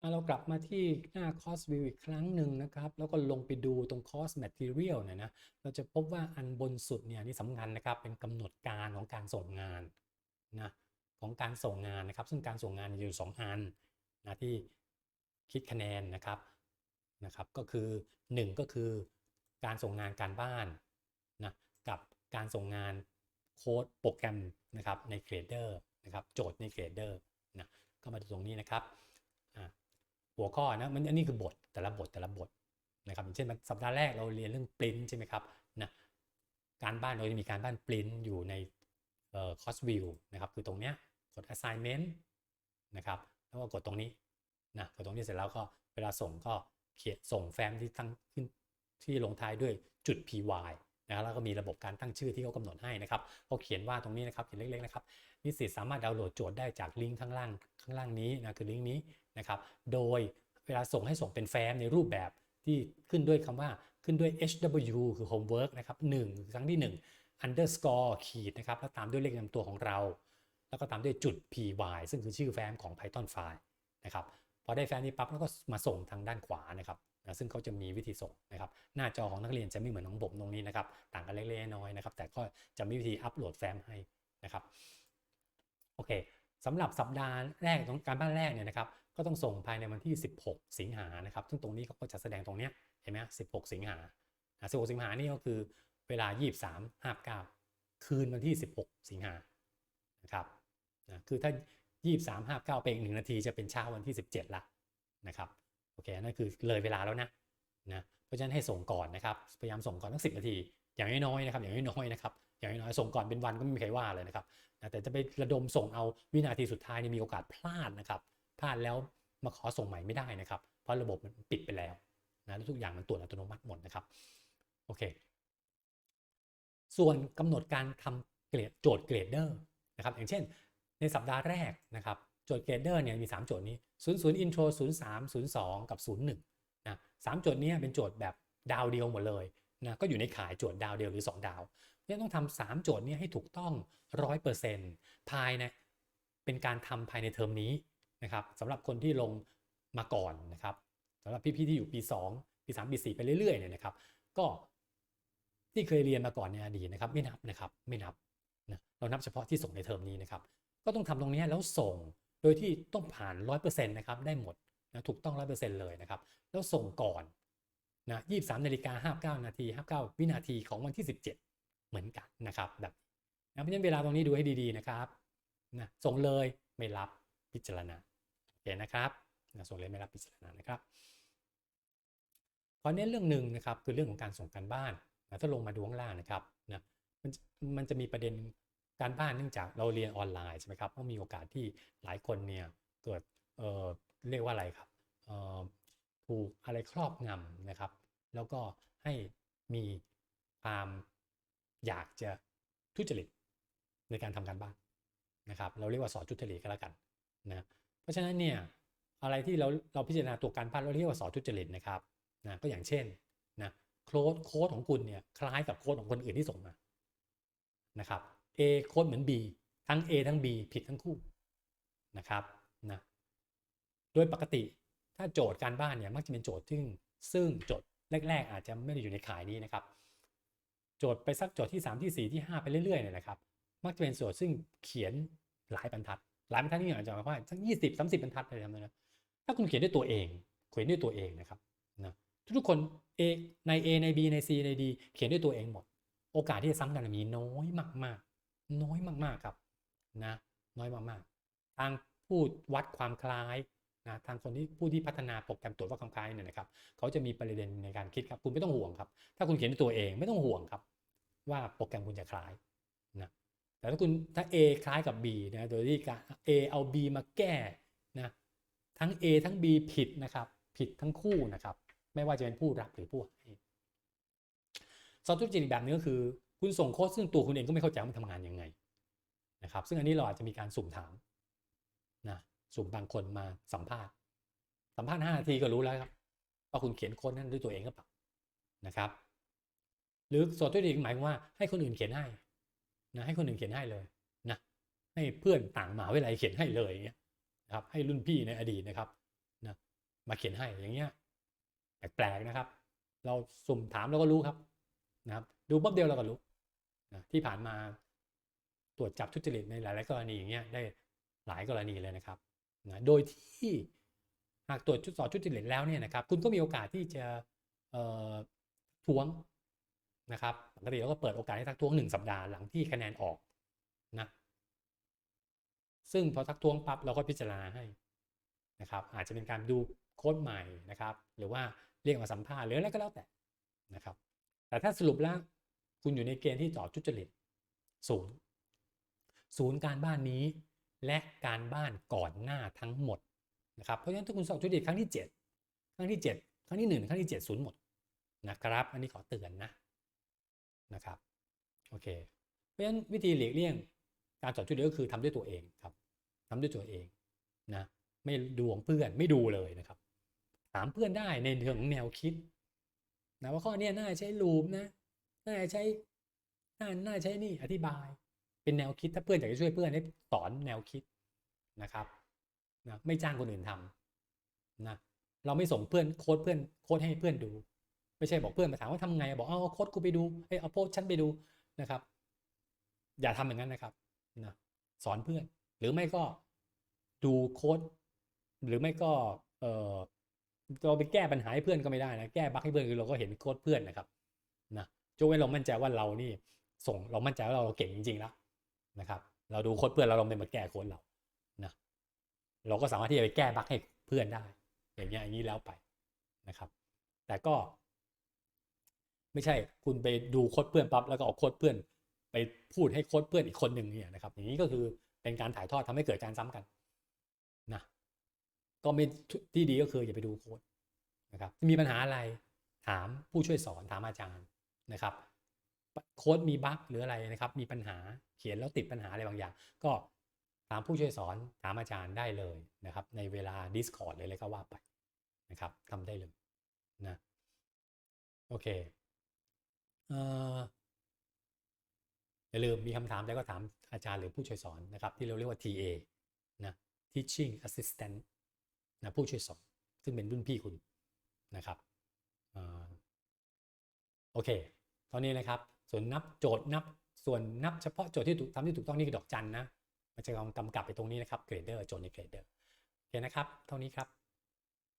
เรากลับมาที่หน้า cost view อีกครั้งหนึ่งนะครับ แล้วก็ลงไปดูตรง cost material เนี่ยนะ เราจะพบว่าอันบนสุดเนี่ยนี่สำคัญนะครับ เป็นกำหนดการของการส่งงานนะของการส่งงานนะครับ ซึ่งการส่งงานอยู่ 2 อันนะที่คิดคะแนนนะครับนะครับ ก็คือ 1 ก็คือการส่งงานการบ้านนะกับการส่งงานโค้ดโปรแกรมนะครับใน Grader นะครับโจทย์ใน Grader นะก็มาดูตรงนี้นะครับ หัวข้อนะมันอันนี้คือบทแต่ละบทแต่ละบทนะครับอย่างเช่นมันสัปดาห์แรกเราเรียนเรื่องปริ้นใช่ไหมครับนะการบ้านเราจะมีการบ้านปริ้นอยู่ในเอ่อ cost view นะครับคือตรงเนี้ยกด assignment นะครับแล้วก็กดตรงนี้นะกดตรงนี้เสร็จแล้วก็เวลาส่งก็เขียนส่งแฟ้มที่ตั้งขึ้นที่ลงท้ายด้วยจุด py นะแล้วก็มีระบบการตั้งชื่อที่เขากำหนดให้นะครับเขาเขียนว่าตรงนี้นะครับเขียนเล็กๆนะครับนิสิตสามารถดาวน์โหลดโจทย์ได้จากลิงก์ข้างล่างข้างล่างนี้นะคือลิงก์นี้นะครับโดยเวลาส่งให้ส่งเป็นแฟ้มในรูปแบบที่ขึ้นด้วยคำว่าขึ้นด้วย HW คือ homework นะครับ1ครั้งที่ 1 underscore ขีดนะครับแล้วตามด้วยเลขนำตัวของเรา แล้วก็ตามด้วยจุด py ซึ่งคือชื่อแฟ้มของ Python file นะครับพอได้แฟ้มนี้ปั๊บแล้วก็มาส่งทางด้านขวานะครับ นะซึ่งเขาจะมีวิธีส่งนะครับหน้าจอของนักเรียนจะไม่เหมือนของผมตรงนี้นะครับต่างกันเล็กๆน้อยๆนะครับแต่ก็จะมีวิธีอัปโหลดแฟ้มให้นะครับโอเคสำหรับสัปดาห์แรกของการบ้านแรกเนี่ยนะครับก็ต้องส่งภายในวันที่ 16 สิงหานะครับซึ่งตรงนี้เขาก็จะแสดงตรงเนี้ยเห็นไหม16สิงหาอะ16สิงหานี่ก็คือเวลา 23 59 คืนวันที่ 16 สิงหานะครับนะคือถ้า 23 59ไปอีกหนึ่งนาทีจะเป็นเช้าวันที่ 17ละนะครับ โอเคนั่นคือเลยเวลาแล้วนะนะเพราะฉะนั้นให้ส่งก่อนนะครับพยายามส่งก่อนตั้ง10นาที อย่างน้อยๆนะครับอย่างน้อยๆนะครับอย่างน้อยๆส่งก่อนเป็นวันก็ไม่มีใครว่าเลยนะครับนะแต่จะไประดมส่งเอาวินาทีสุดท้ายนี่มีโอกาสพลาดนะครับพลาดแล้วมาขอส่งใหม่ไม่ได้นะครับ เพราะระบบมันปิดไปแล้วนะแล้วทุกอย่างมันตรวจอัตโนมัติหมดนะครับโอเค ส่วนกำหนดการทำเกรดโจทย์เกรดเดอร์นะครับอย่างเช่น ในสัปดาห์แรกนะครับ โจทย์เกรดเดอร์เนี่ยมี 3 โจทย์นี้ 0 0 intro 0 3 0 2 กับ 0 1นะสามโจทย์นี้เป็นโจทย์แบบดาวเดียวหมดเลยนะก็อยู่ในขายโจทย์ดาวเดียวหรือ 2 ดาวเนี่ยต้องทำสามโจทย์นี้ให้ถูกต้อง 100%ภายในเป็นการทำภายในเทอมนี้นะครับสำหรับคนที่ลงมาก่อนนะครับสำหรับพี่ๆที่อยู่ปี 2 ปี 3 ปี 4 ไปเรื่อยๆเนี่ยนะครับ ก็ที่เคยเรียนมาก่อนในอดีตนะครับไม่นับนะครับไม่นับนะเรานับเฉพาะที่ส่งในเทอมนี้นะครับ ก็ต้องทำตรงนี้แล้วส่ง โดยที่ต้องผ่าน 100%นะครับได้หมดนะถูกต้อง 100%เลยนะครับ แล้วส่งก่อนนะ23นาฬิกา59 นาที 59 วินาทีของวันที่ 17 เหมือนกันนะครับแบบนะเพราะฉะนั้นเวลาตรงนี้ดูให้ดีๆนะครับนะส่งเลยไม่รับพิจารณาโอเคนะครับนะส่งเลยไม่รับพิจารณานะครับขอเน้นเรื่องหนึ่งนะครับคือเรื่องของการส่งการบ้านนะถ้าลงมาดูข้างล่างนะครับนะมันมันจะมีประเด็น การบ้านเนื่องจากเราเรียนออนไลน์ใช่ไหมครับก็มีโอกาสที่หลายคนเนี่ยเกิดเอ่อเรียกว่าอะไรครับเอ่อถูกอะไรครอบงำนะครับ แล้วก็ให้มีความอยากจะทุจริตในการทำการบ้านนะครับ เราเรียกว่าสอนทุจริตก็แล้วกันนะเพราะฉะนั้นเนี่ยอะไรที่เราเราพิจารณาตัวการบ้านเราเรียกว่าสอนทุจริตนะครับนะก็อย่างเช่นนะโค้ดโค้ดของคุณเนี่ยคล้ายกับโค้ดของคนอื่นที่ส่งมานะครับ A โค้ดเหมือน B ทั้ง A ทั้ง B ผิดทั้งคู่นะครับนะโดยปกติถ้าโจทย์การบ้านเนี่ยมักจะเป็นโจทย์ซึ่งซึ่งโจทย์แรก ๆ อาจจะไม่ได้อยู่ในขายนี้นะครับ โจทย์ไปสักโจทย์ที่ 3 ที่ 4 ที่ 5 ไปเรื่อยๆเนี่ยนะครับ มักจะเป็นโจทย์ซึ่งเขียนหลายบรรทัด หลายบรรทัดนี่อาจจะหมายความว่าสักยี่สิบสามสิบบรรทัดเลยทำนะถ้าคุณเขียนด้วยตัวเองเขียนด้วยตัวเองนะครับนะทุกๆคน A ใน A ใน B ใน C ใน D เขียนด้วยตัวเองหมด โอกาสที่จะซ้ำกันมีน้อยมาก น้อยมากๆครับนะน้อยมากๆ ทางผู้วัดความคล้ายนะทางคนที่ผู้ที่พัฒนาโปรแกรมตรวจวัดความคล้ายเนี่ยนะครับเขาจะมีประเด็นในการคิดครับคุณไม่ต้องห่วงครับ ถ้าคุณเขียนด้วยตัวเองไม่ต้องห่วงครับ ว่าโปรแกรมคุณจะคล้ายนะแต่ถ้าคุณถ้า A คล้ายกับ B นะโดยที่การ A เอา B มาแก้นะทั้ง A ทั้ง B ผิดนะครับ ผิดทั้งคู่นะครับ ไม่ว่าจะเป็นผู้รับหรือผู้ให้ซอฟต์แวร์จริงแบบนี้ก็คือ คุณส่งโค้ดซึ่งตัวคุณเองก็ไม่เข้าใจว่ามันทำงานยังไงนะครับ ซึ่งอันนี้เราอาจจะมีการสุ่มถามนะสุ่มบางคนมาสัมภาษณ์ สัมภาษณ์5นาทีก็รู้แล้วครับว่าคุณเขียนโค้ดนั้นด้วยตัวเองหรือเปล่านะครับ หรือสอดตัวเองหมายความว่าให้คนอื่นเขียนให้นะให้คนอื่นเขียนให้เลยนะให้เพื่อนต่างมหาวิทยาลัยเขียนให้เลยอย่างเงี้ยนะครับให้รุ่นพี่ในอดีตนะครับนะมาเขียนให้อย่างเงี้ยแปลกๆนะครับ เราสุ่มถามเราก็รู้ครับนะครับ ดูปั๊บเดียวเราก็รู้ นะที่ผ่านมาตรวจจับทุจริตในหลาย ๆ กรณีอย่างเงี้ยได้หลายกรณีเลยนะครับนะโดยที่หากตรวจจุดสอบทุจริตแล้วเนี่ยนะครับ คุณก็มีโอกาสที่จะทวงนะครับปกติเราก็เปิดโอกาสให้ทักท้วงหนึ่งสัปดาห์หลังที่คะแนนออกนะซึ่งพอทักท้วงปั๊บเราก็พิจารณาให้นะครับ อาจจะเป็นการดูโค้ดใหม่นะครับ หรือว่าเรียกมาสัมภาษณ์หรืออะไรก็แล้วแต่นะครับ แต่ถ้าสรุปแล้ว คุณอยู่ในเกณฑ์ที่จอดทุจริตศูนย์ศูนย์การบ้านนี้และการบ้านก่อนหน้าทั้งหมดนะครับเพราะฉะนั้นถ้าคุณสอบทุจริตครั้งที่ 7 ครั้งที่ 7 ครั้งที่ 1 ครั้งที่7ศูนย์หมดนะครับ อันนี้ขอเตือนนะนะครับโอเคเพราะฉะนั้นวิธีหลีกเลี่ยงการจอดทุจริตก็คือทำด้วยตัวเองครับทำด้วยตัวเองนะไม่ดูของเพื่อนไม่ดูเลยนะครับถามเพื่อนได้ในเรื่องแนวคิดนะว่าข้อนี้น่าใช้ลูปนะ น่าใช้น่าน่าใช้นี่อธิบาย เป็นแนวคิดถ้าเพื่อนอยากจะช่วยเพื่อนให้สอนแนวคิดนะครับนะไม่จ้างคนอื่นทำนะเราไม่ส่งเพื่อนโค้ดเพื่อนโค้ดให้เพื่อนดู ไม่ใช่บอกเพื่อนมาถามว่าทำไง บอกเอาโค้ดกูไปดูเอ้เอาโพสฉันไปดูนะครับ อย่าทำอย่างนั้นนะครับนะสอนเพื่อน หรือไม่ก็ดูโค้ดหรือไม่ก็เออเราไปแก้ปัญหาให้เพื่อนก็ไม่ได้นะแก้บั๊กให้เพื่อนคือเราก็เห็นโค้ดเพื่อนนะครับนะ จงไว้เรามั่นใจว่าเรานี่ส่งเรามั่นใจว่าเราเก่งจริงๆแล้วนะครับ เราดูโค้ดเพื่อนเราเราไม่มาแก้โค้ดเรานะเราก็สามารถที่จะไปแก้บั๊กให้เพื่อนได้ อย่างเงี้ยอย่างนี้แล้วไปนะครับ แต่ก็ ไม่ใช่คุณไปดูโค้ดเพื่อนปั๊บแล้วก็เอาโค้ดเพื่อน ไปพูดให้โค้ดเพื่อนอีกคนหนึ่งเนี่ยนะครับ อย่างนี้ก็คือเป็นการถ่ายทอดทำให้เกิดการซ้ำกันนะก็ไม่ที่ดีก็คืออย่าไปดูโค้ดนะครับ มีปัญหาอะไรถามผู้ช่วยสอนถามอาจารย์ นะครับโค้ดมีบั๊กหรืออะไรนะครับ มีปัญหาเขียนแล้วติดปัญหาอะไรบางอย่าง ก็ถามผู้ช่วยสอนถามอาจารย์ได้เลยนะครับ ในเวลา Discord เลยเลยก็ว่าไปนะครับทำได้เลยนะโอเคเอ่ออย่าลืมมีคำถามแล้วก็ถามอาจารย์หรือผู้ช่วยสอนนะครับ ที่เราเรียกว่า TA นะ teaching assistant นะผู้ช่วยสอน ซึ่งเป็นรุ่นพี่คุณนะครับอโอเค ตอนนี้นะครับ ส่วนนับโจทย์นับ ส่วนนับเฉพาะโจทย์ที่ถูกทำที่ถูกต้องนี่คือดอกจันนะมันจะลองกำกับไปตรงนี้นะครับเกรดเดอร์โจทย์ในเกรดเดอร์โอเคนะครับ เท่านี้ครับ